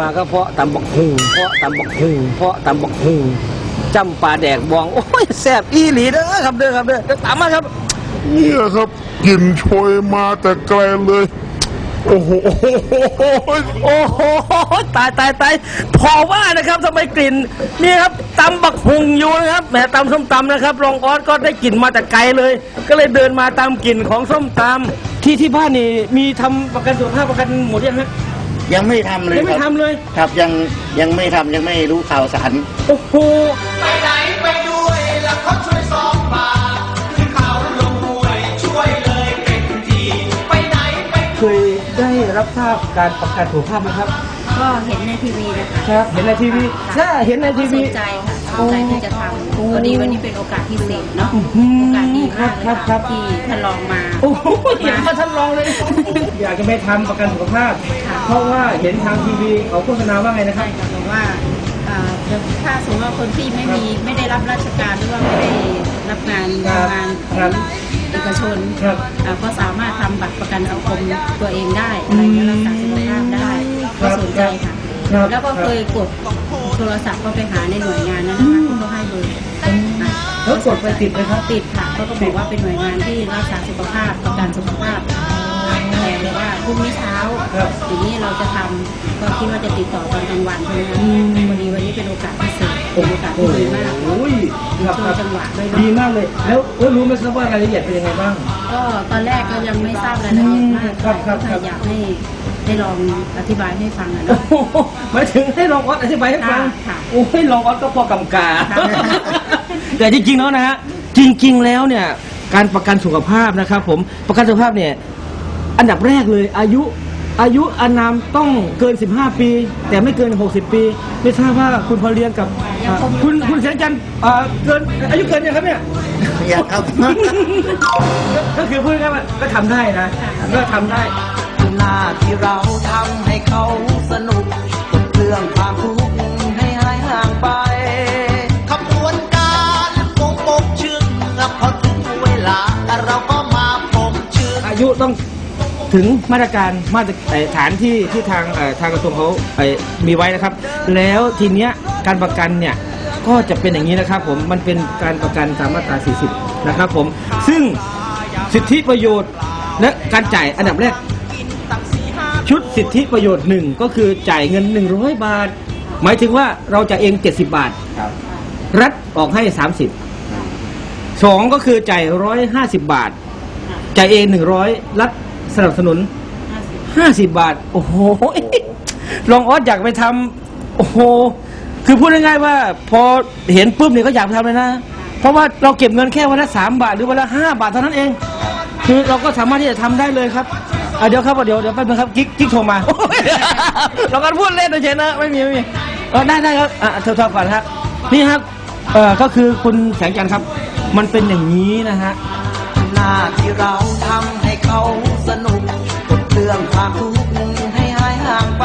มาก็เพราะตำบักหุงเพราะตำบักหุงเพราะตำบักหุงจำปลาแดกบอง โอ้ยแซ่บอีหลีเด้อครับเด้อครับเด้อเดี๋ยวตามมาครับ เนี่ยครับกลิ่นโชยมาแต่ไกลเลยโอ้โหโอ้โหตายตายตายพอว่านะครับทำไมกลิ่นนี่ครับตำบักหุงอยู่นะครับแหมตำส้มตำนะครับรองออสก็ได้กลิ่นมาแต่ไกลเลย ก็เลยเดินมาตามกลิ่นของส้มตำที่ที่บ้านนี่มีทำประกันสุขภาพประกันหมดยังฮะ ยังไม่ทำเลยยังไม่ครับทำเลย ครับยังยังไม่ทำยังไม่รู้ข่าวสาร โอ้โห ไปไหนไปด้วยแล้วเขาช่วยสองบาทขึ้นเขาลงห้วยช่วยเลยเป็นที ไปไหนไป เคยได้รับทราบการประกันสุขภาพไหมครับ ก็เห็นในทีวีนะคะ ครับ เห็นในทีวี ถ้าเห็นในทีสวีนใจค่ะ สนใจที่จะทำพอดีวันนี้เป็นโอกาสพิเศษเนาะอื้อหือโอกาสดีมากเลยครับครัค่ะบที่ท่านรองมาโอ้โหเห็นมาท่านรองเลย อยากจะไปทำประกันสุขภาพ เพราะว่าเห็นทางทีวีเขาโฆษณาว่าไงนะครัใช่บค่ะบอกว่าอ่าถ้าสมมติว่าคนที่ไม่มีไม่ได้รับราชการหรือว่าไม่ได้รับงานครับงานขครัองบเอกชนครับอ่าก็สามารถทำบัตรประกันสังคมตัวเองได้อะไรเงี้ยรักษาสุขภาพได้ก็สนใจค่ะครับแล้วก็เคยกด โทรศัพท์ก็ไปหาในหน่วยงานนั้นนะคะที่เขาให้เบอร์อะแล้วกดไปติดไหมครับ ติดค่ะเขาก็บอกว่าเป็นหน่วยงานที่รักษาสุขภาพประกันสุขภาพแต่บอกว่าพรุ่งนี้เช้าครับอย่างนี้เราจะทำก็คิดว่าจะติดต่อตอนกลางวันใช่ไหมคะอืมวันนี้วันนี้เป็นโอกาสพิเศษเป็นโอกาสที่ดีมากโอ้ยครับช่ควรับยจังหวะด้วยดีเนาะมากเลยแล้วแล้วรู้ไหมครับว่ารายละเอียดเป็นยังไงบ้าง ก็ตอนแรกก็ยังไม่ทราบรายละเอียดมากครับครับครับอยากให้ ได้ลองอธิบายให้ฟังอะโอ้เนาะโหหมายถึงให้รองออสอธิบายให้ฟัง ค่ะโอ้ยรองออสก็พอกำกา ค่ะ แต่จริงๆแล้วนะฮะ จริง ๆ แล้วเนี่ย การประกันสุขภาพนะครับผม ประกันสุขภาพเนี่ย อันดับแรกเลยอายุอายุอานามต้องเกิน 15 ปี แต่ไม่เกิน 60 ปี ไม่ทราบว่าคุณพอเรียนกับอ่าคุณคุณเสียจันทร์อ่าเกินอายุเกินยังครับเนี่ยอยากครับ ก็คือพูดง่ายๆว่าก็ทำได้นะ ก็ทำได้ หน้าที่เราทำให้เขาสนุกกดเรื่องความทุกข์ให้หายห่างไป ขบวนการปกปกชึงพอถึงเวลาเราก็มาปมชึงอายุต้องถึงมาตรการมาตรฐานที่ที่ทางทางกระทรวงเขามีไว้นะครับ แล้วทีเนี้ยการประกันเนี่ยก็จะเป็นอย่างนี้นะครับผมมันเป็นการประกันตามมาตรา 40 นะครับผม ซึ่งสิทธิประโยชน์และการจ่ายอันดับแรก ชุดสิทธิประโยชน์หนึ่งก็คือจ่ายเงิน 100 บาท หมายถึงว่าเราจะเอง 70 บาท ครับ รัฐออกให้ 30สองก็คือจ่าย150 บาท จ่ายเอง 100 รัฐสนับสนุน 50 บาท โอ้โหลองออสอยากไปทำโอ้โห คือพูดง่ายๆว่า พอเห็นปุ๊บเนี่ยก็อยากไปทำเลยนะ เพราะว่าเราเก็บเงินแค่วันละสามบาทหรือวันละห้าบาทเท่านั้นเอง คือเราก็สามารถที่จะทำได้เลยครับ อะเดี๋ยวครับเดี๋ยวเดี๋ยวแป๊บนึงครับกิ๊กกิ๊กโทรมา เราก็พูดเล่นเฉยๆนะไม่มีไม่มีเออได้ได้ครับอะโทรโทรก่อนครับนี่ครับเออก็คือคุณแสงจันทร์ครับ มันเป็นอย่างนี้นะฮะหน้าที่เราทำให้เขาสนุกกดเรื่องความทุกข์ให้หายห่างไป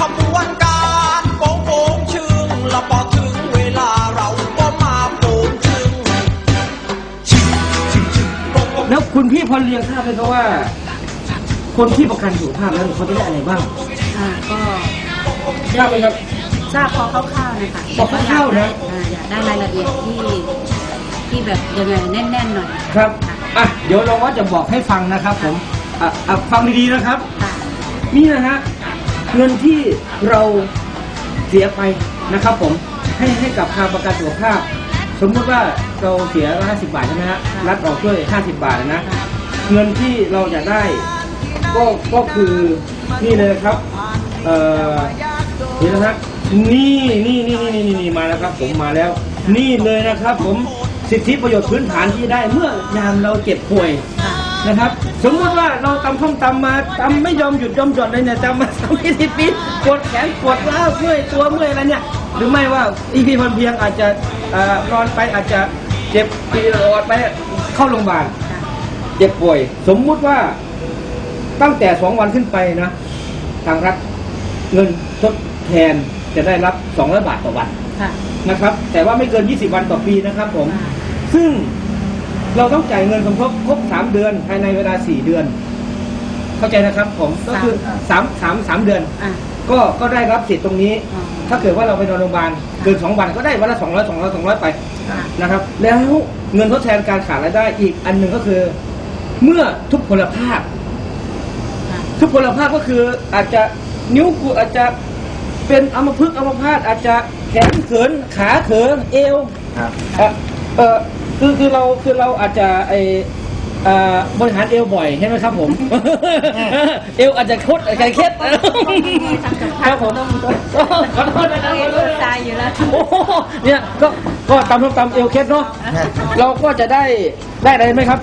ขบวนการโป่งโป่งชึงแล้วพอถึงเวลาเราก็มาโป่งชึงชึงชึงชึงโป่งโป่งแล้วคุณพี่พอเรียงทราบไหมครับว่า คนที่ประกันสุขภาพแล้วเขาจะได้อะไรบ้างอ่าก็ทราบไหมครับ ทราบพอคร่าวๆนะคะพอคร่าวๆนะ อ่าอยากได้รายละเอียดที่ที่แบบยังไงแน่นๆหน่อยครับอะเดี๋ยวเราว่าจะบอกให้ฟังนะครับ ผมอะอะฟังดีๆนะครับ ค่ะนี่นะฮะเงินที่เราเสียไปนะครับ ผมให้ให้กับทางประกันสุขภาพ สมมุติว่าเราเสีย50บาทใช่ไหมฮะรัฐออกช่วย50บาทนะ เงินที่เราจะได้ ก็ก็คือนี่เลยนะครับเอ่อนี่นะครับนี่นี่นี่นี่นี่นี่มาแล้วครับ ผมมาแล้ว นี่เลยนะครับ ผมสิทธิประโยชน์พื้นฐานที่ได้เมื่อยามเราเจ็บป่วยนะครับ สมมติว่าเราตำท่อมตำมาตำไม่ยอมหยุดยอมหย่อนเลยเนี่ยตำมาสามสิบปีปวดแขนปวดล้าเมื่อยตัวเมื่อยอะไรเนี่ย หรือไม่ว่าอีพีพันเพียงอาจจะนอนไปอาจจะเจ็บปีออดไปเข้าโรงพยาบาลเจ็บป่วย สมมุติว่า ตั้งแต่สองวันขึ้นไปนะทางรัฐเงินทดแทนจะได้รับสองร้อยบาทต่อวันค่ะนะครับ แต่ว่าไม่เกิน20วันต่อปีนะครับผม ซึ่งเราต้องจ่ายเงินสมทบครบ3เดือนภายในเวลา4เดือน เข้าใจนะครับผมก็คือ3 3 3เดือนอะก็ก็ได้รับสิทธิ์ตรงนี้ ถ้าเกิดว่าเราไปนอนโรงพยาบาลเกินสองวันก็ได้วันละสองร้อยสองร้อยสองร้อยไปนะครับ แล้วเงินทดแทนการขาดรายได้อีกอันหนึ่งก็คือ เมื่อทุกพลภาพ ทุกพลภาพก็คืออาจจะนิ้วกูอาจจะเป็นอัมพฤกษ์อัมพาตอาจจะแขนเขินขาเขินเอวครับเอ่อเออคือคือเราคือเราอาจจะไอเอ่อบริหารเอวบ่อยใช่ไหมครับผม เอวอาจจะคดอาจจะเคล็ดทำกับคข้ารัวบผมต้องขอโทษนะครับเอขอโทวษนะตายอยู่แล้วโอ้โหเนี่ยก็ก็ตำส้มตำเอวเคล็ดเนาะเราก็จะได้ได้อะไรไหมครับ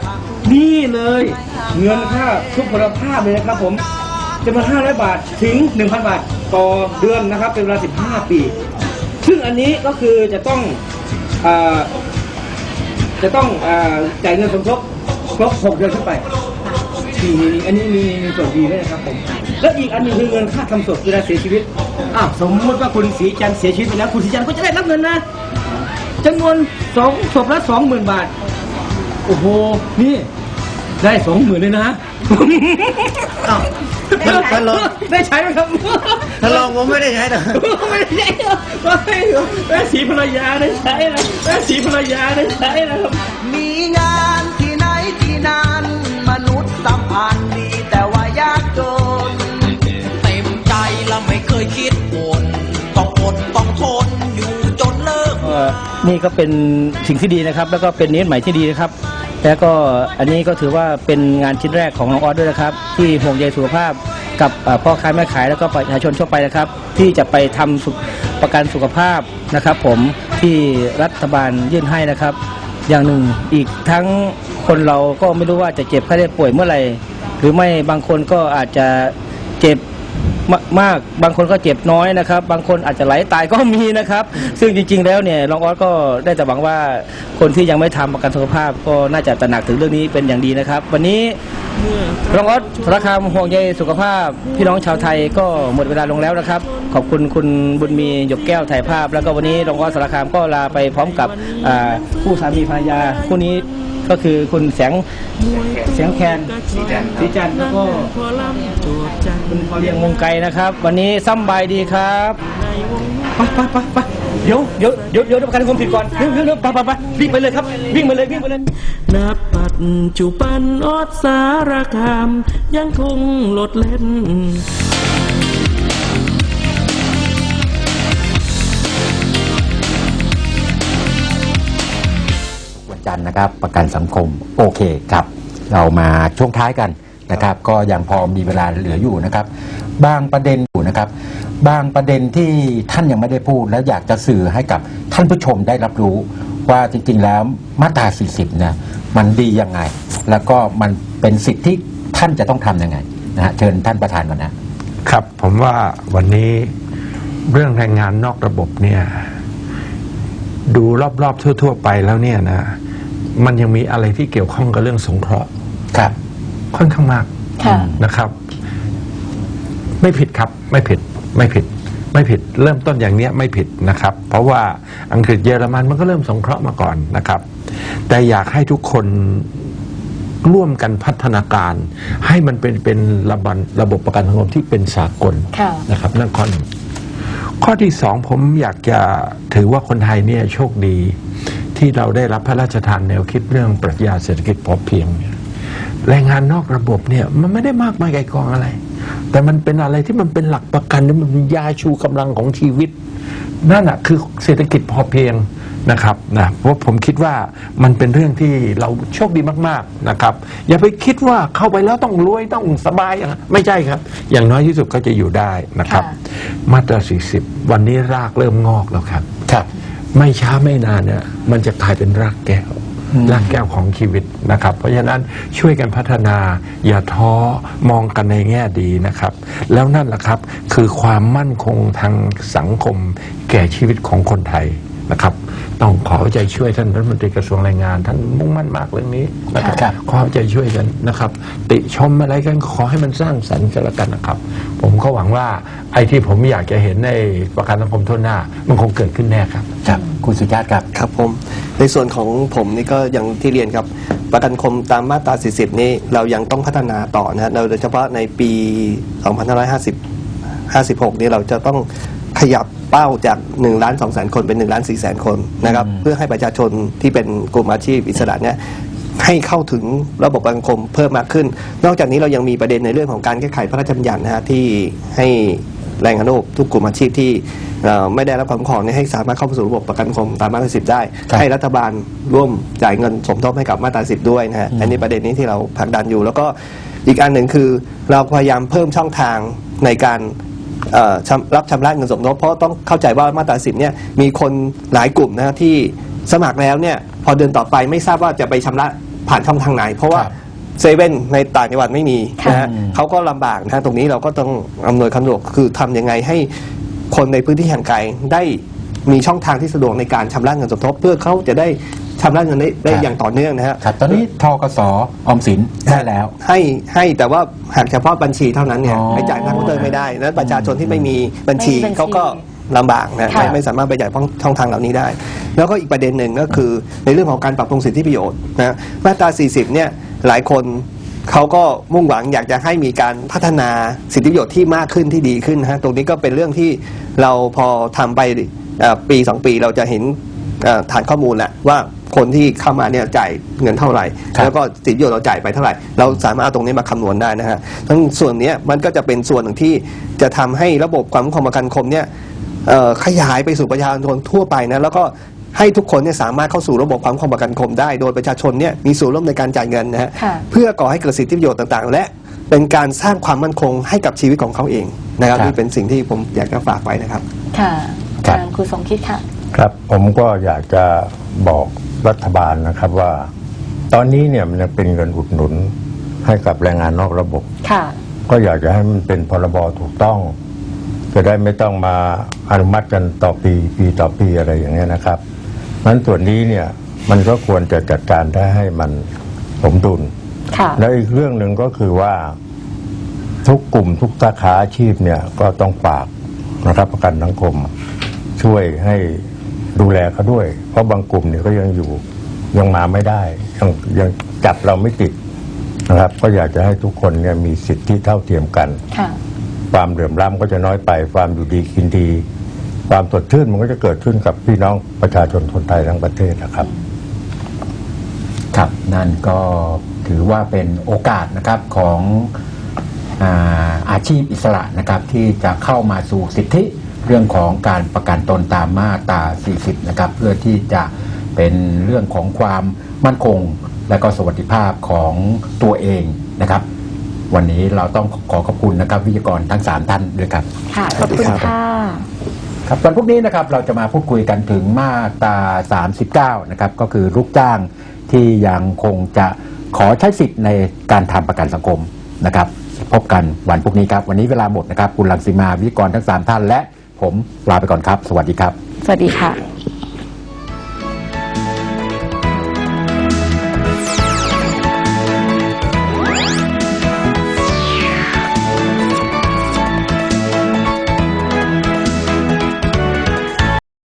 นี่เลย เงินค่าทุกพลภาพเลยนะครับผมจำนวน500 บาทถึง 1,000 บาทต่อเดือนนะครับ เป็นเวลา 15 ปี ซึ่งอันนี้ก็คือจะต้องอจะต้องอจ่ายเงินสมทบครบ 6 เดือนขึ้นไปอันนี้มีมีส่วนดีด้วยนะครับผมแล้วอีกอันนึงคือเงินค่าทำศพเวลาเสียชีวิตอ้าวสมมติว่าคุณศรีจันทร์เสียชีวิตไปแล้วคุณศรีจันทร์ก็จะได้รับเงินนะจำนวนสองศพละสองหมื่นบาท โอ้โห นี่ ได้สองหมื่นเลยนะอ้าวถ้าลงได้ใช้ไหมครับถ้าลงผมไม่ได้ใช้หรอกไม่ได้ใช้เหรอไม่แม่สีภรรยาได้ใช้นะแม่สีภรรยาได้ใช้นะครับมีงานที่ไหนที่นั่นมนุษย์สัมพันธ์ดีแต่ว่ายากจน เต็มใจและไม่เคยคิด นี่ก็เป็นสิ่งที่ดีนะครับ แล้วก็เป็นนิสใหม่ที่ดีนะครับ แล้วก็อันนี้ก็ถือว่าเป็นงานชิ้นแรกของน้องออสด้วยนะครับ ที่ห่วงใยสุขภาพกับเอ่อพ่อค้าแม่ขายแล้วก็ประชาชนทั่วไปนะครับ ที่จะไปทำสุขประกันสุขภาพนะครับ ผมที่รัฐบาลยื่นให้นะครับ อย่างหนึ่งอีกทั้งคนเราก็ไม่รู้ว่าจะเจ็บไข้ได้ป่วยเมื่อไหร่หรือไม่บางคนก็อาจจะเจ็บ มามากบางคนก็เจ็บน้อยนะครับ บางคนอาจจะไหลตายก็มีนะครับ ซึ่งจริง ๆ แล้วเนี่ยรองออสก็ได้แต่หวังว่าคนที่ยังไม่ทำประกันสุขภาพก็น่าจะตระหนักถึงเรื่องนี้เป็นอย่างดีนะครับ วันนี้รองออสสารคามห่วงใยสุขภาพ พี่น้องชาวไทยก็หมดเวลาลงแล้วนะครับ ขอบคุณคุณบุญมีหยกแก้วถ่ายภาพ แล้วก็วันนี้รองออสสารคามก็ลาไปพร้อมกับอ่าผู้สามีภรรยาคู่นี้ ก็คือคุณแสงแสงแคนสีจันทร์สีจันทร์แล้วก็คุณพอเรียงวงไกลนะครับ วันนี้ซ้ำบายดีครับไปไปไปไปเดี๋ยวเดี๋ยวเดี๋ยวเดี๋ยวประกันความผิดก่อนเร็วเร็วเร็วไปไปไปวิ่งไปเลยครับ วิ่งไปเลยวิ่งไปเลยนับปัจจุบันออดสารคามยังคงโลดเล่น จันทร์นะครับ ประกันสังคมโอเคครับ เรามาช่วงท้ายกันนะครับ ก็ยังพอมีเวลาเหลืออยู่นะครับ บางประเด็นอยู่นะครับ บางประเด็นที่ท่านยังไม่ได้พูด และอยากจะสื่อให้กับท่านผู้ชมได้รับรู้ว่าจริง ๆ แล้วมาตรา 40เนี่ยมันดียังไง แล้วก็มันเป็นสิทธิที่ท่านจะต้องทำยังไงนะฮะเชิญท่านประธานก่อนนะครับผมว่าวันนี้เรื่องแรงงานนอกระบบเนี่ย ดูรอบๆทั่ว ๆ ไปแล้วเนี่ยนะ มันยังมีอะไรที่เกี่ยวข้องกับเรื่องสงเคราะห์ครับ ค่อนข้างมากค่ะ นะครับ ไม่ผิดครับ ไม่ผิด ไม่ผิด ไม่ผิด เริ่มต้นอย่างเนี้ยไม่ผิดนะครับ เพราะว่าอังกฤษเยอรมันมันก็เริ่มสงเคราะห์มาก่อนนะครับ แต่อยากให้ทุกคนร่วมกันพัฒนาการ ให้มันเป็นเป็นระบันระบบประกันสังคมที่เป็นสากลค่ะ นะครับนั่นข้อหนึ่งข้อที่สองผมอยากจะถือว่าคนไทยเนี่ยโชคดี ที่เราได้รับพระราชทานแนวคิดเรื่องปรัชญาเศรษฐกิจพอเพียงเนี่ยแรงงานนอกระบบเนี่ยมันไม่ได้มากมายไกลกองอะไร แต่มันเป็นอะไรที่มันเป็นหลักประกันมันเป็นยาชูกำลังของชีวิตนั่นแหะคือเศรษฐกิจพอเพียงนะครับนะเพราะผมคิดว่ามันเป็นเรื่องที่เราโชคดีมากๆนะครับ อย่าไปคิดว่าเข้าไปแล้วต้องรวยต้องสบายอย่างนั้นไม่ใช่ครับ อย่างน้อยที่สุดก็จะอยู่ได้นะครับค่ะมาตรา 40 วันนี้รากเริ่มงอกแล้วครับครับ ไม่ช้าไม่นานเนี่ยมันจะกลายเป็นรากแก้วรากแก้วของชีวิตนะครับ เพราะฉะนั้นช่วยกันพัฒนาอย่าท้อมองกันในแง่ดีนะครับ แล้วนั่นแหละครับคือความมั่นคงทางสังคมแก่ชีวิตของคนไทยนะครับ ต้องขอใจช่วยท่านรัฐมนตรีกระทรวงแรงงาน ท่านมุ่งมั่นมากเรื่องนี้นะครับครับ ขอใจช่วยกันนะครับ ติชมอะไรกันขอให้มันสร้างสรรค์กันละกันนะครับ ผมก็หวังว่าไอ้ที่ผมอยากจะเห็นในประกันสังคมทั่วหน้า มันคงเกิดขึ้นแน่ครับ ครับ คุณสุชาติครับ ครับผม ในส่วนของผมนี่ก็อย่างที่เรียนครับ ประกันคมตามมาตรา 40 นี่เรายังต้องพัฒนาต่อนะฮะโดยเฉพาะในปี 2550 56 นี้เราจะต้องขยับ เป้าจาก1ล้าน2แสนคนเป็น1ล้าน4แสนคนนะครับเพื่อให้ประชาชนที่เป็นกลุ่มอาชีพอิสระเนี่ยให้เข้าถึงระบบประกันสังคมเพิ่มมากขึ้น นอกจากนี้เรายังมีประเด็นในเรื่องของการแก้ไขพระราชบัญญัตินะฮะที่ให้แรงงานทุกกลุ่มอาชีพที่เอ่อไม่ได้รับความคุ้มครองเนี่ยให้สามารถเข้าสู่ระบบประกันสังคมตามมาตราสิบได้ครับให้รัฐบาลร่วมจ่ายเงินสมทบให้กับมาตราสิบด้วยนะฮะอันนี้ประเด็นนี้ที่เราผลักดันอยู่ แล้วก็อีกอันหนึ่งคือเราพยายามเพิ่มช่องทางในการ เอ่อชำรับชำระเงินสมทบเพราะต้องเข้าใจว่ามาตราสิบเนี่ยมีคนหลายกลุ่มนะฮะที่สมัครแล้วเนี่ยพอเดือนต่อไปไม่ทราบว่าจะไปชำระผ่านช่องทางไหน เพราะว่าครับ เซเว่นในต่างจังหวัดไม่มีนะฮะอืมเขาก็ลำบากนะฮะตรงนี้เราก็ต้องอำนวยความสะดวกคือทำยังไงให้คนในพื้นที่ห่างไกลได้มีช่องทางที่สะดวกในการชำระเงินสมทบ เพื่อเขาจะได้ ชำระเงินได้ได้อย่างต่อเนื่องนะฮะครับ ตอนนี้ทกสออมสินได้แล้ว ให้ให้แต่ว่าหากเฉพาะบัญชีเท่านั้นเนี่ยอ๋อ ไปจ่ายทางเคาน์เตอร์ไม่ได้นั้นประชาชนที่ไม่มีบัญชีไม่มีบัญชีเขาก็ลำบากนะค่ะ ไม่ไม่สามารถไปจ่ายช่องทางเหล่านี้ได้ แล้วก็อีกประเด็นหนึ่งก็คือในเรื่องของการปรับปรุงสิทธิประโยชน์นะมาตรา 40 เนี่ยหลายคนเขาก็มุ่งหวังอยากจะให้มีการพัฒนาสิทธิประโยชน์ที่มากขึ้นที่ดีขึ้นนะฮะตรงนี้ก็เป็นเรื่องที่เราพอทำไปเอ่อปีสองปีเราจะเห็นเอ่อฐานข้อมูลแหละว่า คนที่เข้ามาเนี่ยจ่ายเงินเท่าไหร่ ครับ แล้วก็สิทธิประโยชน์เราจ่ายไปเท่าไหร่ เราสามารถเอาตรงนี้มาคำนวณได้นะฮะทั้งส่วนเนี้ยมันก็จะเป็นส่วนหนึ่งที่จะทำให้ระบบความคุ้มครองประกันสังคมเนี่ยเอ่อขยายไปสู่ประชาชนทั่วไปนะแล้วก็ให้ทุกคนเนี่ยสามารถเข้าสู่ระบบความคุ้มครองประกันสังคมได้ โดยประชาชนเนี่ยมีส่วนร่วมในการจ่ายเงินนะฮะค่ะ เพื่อก่อให้เกิดสิทธิประโยชน์ต่างๆ และเป็นการสร้างความมั่นคงให้กับชีวิตของเขาเองนะครับครับ นี่เป็นสิ่งที่ผมอยากจะฝากไว้นะครับ ค่ะครับทางครูสมคิดค่ะ ครับผมก็อยากจะบอก รัฐบาลนะครับว่า ตอนนี้เนี่ยมันยังเป็นเงินอุดหนุนให้กับแรงงานนอกระบบ ค่ะ ก็อยากจะให้มันเป็นพรบถูกต้อง จะได้ไม่ต้องมาอนุมัติกันต่อปีปีต่อปีอะไรอย่างเงี้ยนะครับนั้นส่วนนี้เนี่ยมันก็ควรจะจัดการได้ให้มันสมดุลค่ะ แล้วอีกเรื่องหนึ่งก็คือว่า ทุกกลุ่มทุกสาขาอาชีพเนี่ยก็ต้องฝากนะครับประกันสังคมช่วยให้ ดูแลเขาด้วย เพราะบางกลุ่มเนี่ยก็ยังอยู่ยังมาไม่ได้ยังยังจับเราไม่ติดนะครับ ก็อยากจะให้ทุกคนเนี่ยมีสิทธิเท่าเทียมกันค่ะความเหลื่อมล้ำก็จะน้อยไป ความอยู่ดีกินดี ความสดชื่นมันก็จะเกิดขึ้นกับพี่น้องประชาชนคนไทยทั้งประเทศนะครับ ครับนั่นก็ถือว่าเป็นโอกาสนะครับของอาอาชีพอิสระนะครับที่จะเข้ามาสู่สิทธิ เรื่องของการประกันตนตามมาตรา 40 นะครับ เพื่อที่จะเป็นเรื่องของความมั่นคง และก็สวัสดิภาพของตัวเองนะครับ วันนี้เราต้องขอขอบคุณนะครับ วิทยากรทั้ง 3 ท่านด้วยครับ ค่ะขอบคุณค่ะครับวันพรุ่งนี้นะครับเราจะมาพูดคุยกันถึงมาตรา 39 นะครับ ก็คือลูกจ้างที่ยังคงจะขอใช้สิทธิ์ในการทำประกันสังคมนะครับ พบกันวันพรุ่งนี้ครับ วันนี้เวลาหมดนะครับ คุณลังสีมาวิทยากรทั้ง 3 ท่านและ ผมลาไปก่อนครับ สวัสดีครับ สวัสดีค่ะ